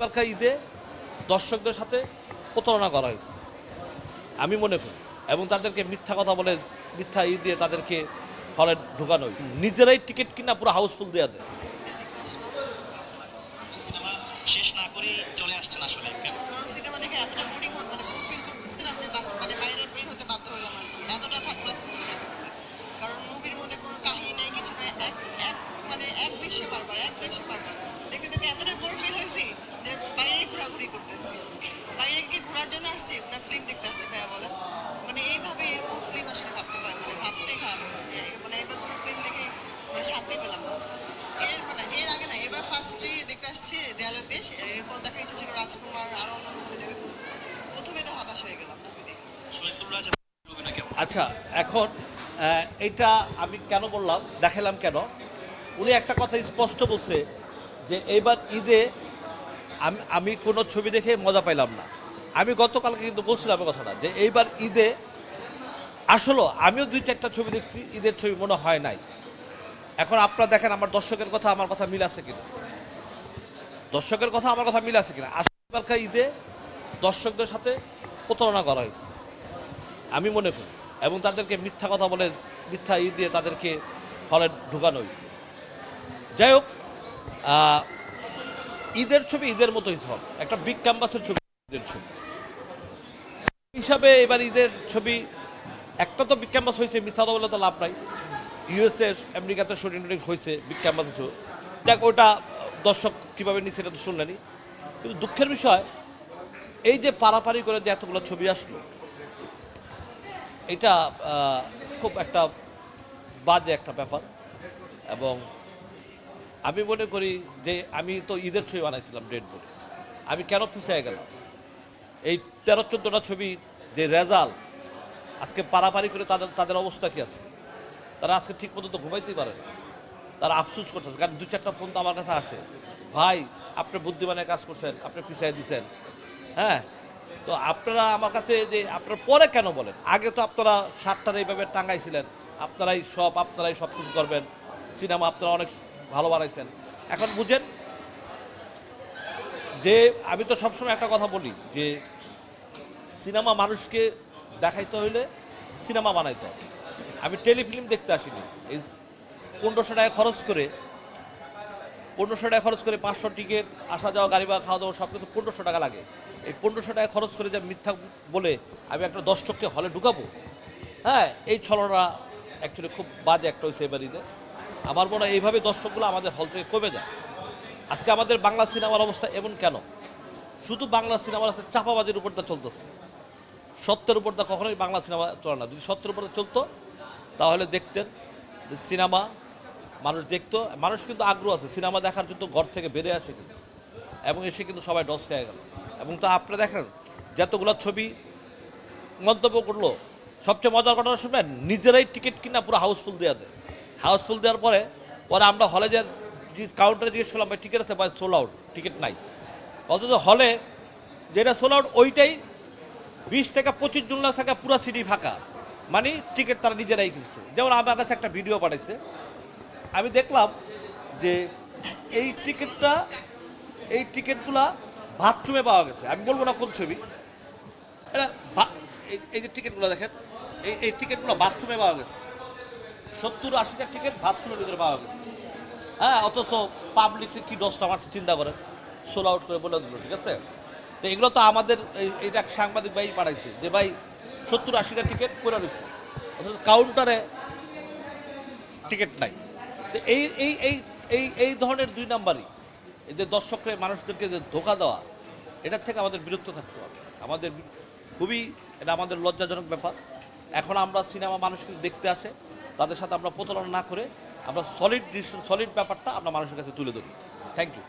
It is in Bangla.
এবারকার ঈদে দর্শকদের সাথে প্রতারণা করা হয়েছে। আমি মনে করি এবং তাদেরকে মিথ্যা কথা বলে মিথ্যা ই দিয়ে তাদেরকে হলে ঢুকানো হয়েছে। নিজেরাই টিকিট কিনা পুরো হাউসফুল দেওয়া যায় শেষ না করেই চলে আসছেন আসলে কেন? কারণ সিনেমা দেখে এতটা বোরিং মানে বোর ফিল করতেছিলাম যে বাসা মানে বাইরে বের হতে বাধ্য হলাম আর কি। এতটা থার্ড ক্লাস মুভি যাবে বলে। কারণ মুভির মধ্যে কোনো কাহিনী নেই কিছু নেই এক এক মানে এক দৃশ্য বারবার এক দৃশ্য বারবার দেখতে এতটা বোর ফিল হয়েছি যে বাইরে ঘোরাঘুরি করতেছি। বাইরে কি ঘোরার জন্য আসছি না ফিল্ম দেখতে আসছি ভাইয়া বলেন। মানে এইভাবে এরকম ফিল্ম আসলে ভাবতে পারে মানে ভাবতেই খারাপ মানে এবার কোনো ফিল্ম দেখে মানে শান্তি পেলাম না। এর মানে এর আগে না এবার ফার্স্টে দেখতে আসছি দেয়ালের দেশ এরপর দেখার ইচ্ছা ছিল রাজকুমার আরও অন্যান্য মুভি প্রথমে তো হতাশ হয়ে গেলাম দেখে। আচ্ছা এখন আহ, এটা আমি কেন বললাম দেখালাম কেন? উনি একটা কথা স্পষ্ট বলছে যে এইবার ঈদে আমি আমি কোনো ছবি দেখে মজা পাইলাম না। আমি গতকালকে কিন্তু বলছিলাম কথাটা, যে এইবার ঈদে আসলে আমিও দুই চারটা ছবি দেখছি, ঈদের ছবি মনে হয় নাই। এখন আপনারা দেখেন আমার দর্শকের কথা, আমার কথা মিল আছে কিনা? দর্শকের কথা, আমার কথা মিল আছে কিনা? আসলে ঈদে দর্শকদের সাথে প্রতারণা করা হয়েছে। আমি মনে করি, এবং তাদেরকে মিথ্যা কথা বলে, মিথ্যা ঈদ দিয়ে তাদেরকে হলে ঢুকানো হয়েছে। যাই হোক ঈদের ছবি ঈদের মতোই হবে একটা বিগ ক্যাম্পাসের ছবি, ঈদের ছবি। হিসাবে এবার ঈদের ছবি, একটা তো বিগ ক্যাম্পাস হয়েছে, মিথ্যা বলে তো লাভ নাই। ইউএসএ আমেরিকাতে শুটিং টুটিং হয়েছে বিগ ক্যাম্পাসে দেখ ওটা দর্শক কীভাবে নিচ্ছে এটা তো শুনলেনি। কিন্তু দুঃখের বিষয়, এই যে পারাপারি করে যে এতগুলো ছবি আসলো, এটা খুব একটা বাজে একটা ব্যাপার। এবং আমি মনে করি যে আমি তো ঈদের ছবি বানাইছিলাম ডেট বলে। আমি কেন পিছিয়ে গেলাম? এই তেরো, চোদ্দোটা ছবি, যে রেজাল্ট, আজকে পারাপারি করে তাদের তাদের অবস্থা কি আছে? তারা আজকে ঠিক মতো তো ঘুমাইতেই পারে তারা আফসোস করতেছে, কারণ দু চারটা ফোন তো আমার কাছে আসে। ভাই, আপনি বুদ্ধিমানের কাজ করছেন, আপনি পিছিয়ে দিছেন। হ্যাঁ? তো আপনারা আমার কাছে যে আপনারা পরে কেন বলেন? আগে তো আপনারা শার্টটা এইভাবে টাঙ্গাইছিলেন। আপনারাই সব আপনারাই সব কিছু করবেন। সিনেমা আপনারা অনেক ভালো বানাইছেন। এখন বুঝেন, যে আমি তো সবসময় একটা কথা বলি, যে সিনেমা মানুষকে দেখাইতে হইলে সিনেমা বানাইতে হবে। আমি টেলিফিল্ম দেখতে আসিনি। এই পনেরোশো টাকা খরচ করে, পনেরোশো টাকা খরচ করে পাঁচশো টিকিট, আসা যাওয়া, গাড়ি বা খাওয়া দাওয়া সব কিছু পনেরোশো টাকা লাগে। এই পনেরোশো টাকা খরচ করে যে মিথ্যা বলে আমি একটা দর্শককে হলে ঢুকাবো? হ্যাঁ এই ছলনা অ্যাকচুয়ালি খুব বাজে একটা হয়েছে এবারিতে। আমার মনে হয় এইভাবে দর্শকগুলো আমাদের হল থেকে কমে যায়। আজকে আমাদের বাংলা সিনেমার অবস্থা এমন কেন? শুধু বাংলা সিনেমার আছে, চাপাবাজির উপর তা চলতেছে। সত্যের উপর তা কখনোই বাংলা সিনেমা চলে না। যদি সত্যের উপর চলতো, তাহলে দেখতেন যে সিনেমা মানুষ দেখতো। মানুষ কিন্তু আগ্রহ আছে, সিনেমা দেখার জন্য ঘর থেকে বেড়ে আসে কিন্তু। এবং এসে কিন্তু সবাই ডস খেয়ে গেল। এবং তা আপনি দেখেন, যতগুলো ছবি মন্তব্য করল, সবচেয়ে মজার ঘটনা শুনবেন, নিজেরাই টিকিট কিনা পুরো হাউসফুল দেওয়া যায়। হাউসফুল দেওয়ার পরে পরে আমরা হলে যে কাউন্টারে জিজ্ঞেস করলাম ভাই টিকিট আছে ভাই সোল আউট টিকিট নাই। অথচ হলে যেটা সোল আউট ওইটাই বিশ থেকে পঁচিশ জন লাখ থাকা, পুরো সিটি ফাঁকা। মানে টিকিট তারা নিজেরাই কিনছে। যেমন আমার কাছে একটা ভিডিও পাঠাইছে। আমি দেখলাম যে এই টিকিটটা এই টিকিটগুলা বাথরুমে পাওয়া গেছে। আমি বলব না কোন ছবি। এটা এই যে টিকিটগুলো দেখেন, এই এই টিকিটগুলো বাথরুমে পাওয়া গেছে। সত্তর আশিটা টিকিট বাথরুমের ভিতরে পাওয়া গেছে। হ্যাঁ অথচ পাবলিক কি দশটা মারছে চিন্তা করেন সোল আউট করে বলে দিল, ঠিক আছে? তো এগুলো তো আমাদের এইটা এক সাংবাদিক ভাই পাঠাইছে যে, ভাই, সত্তর আশিটা টিকিট করে রয়েছে অথচ কাউন্টারে টিকিট নাই। এই এই এই এই এই ধরনের দুই নাম্বারই। এই যে দর্শকরা মানুষদেরকে যে ধোকা দেওয়া, এটার থেকে আমাদের বিরক্ত থাকতে হবে। আমাদের খুবই, এটা আমাদের লজ্জাজনক ব্যাপার। এখন আমরা সিনেমা মানুষ কিন্তু দেখতে আসে তাদের সাথে আমরা প্রতারণা না করে আমরা সলিড সলিড ব্যাপারটা আমরা মানুষের কাছে তুলে ধরি। Thank you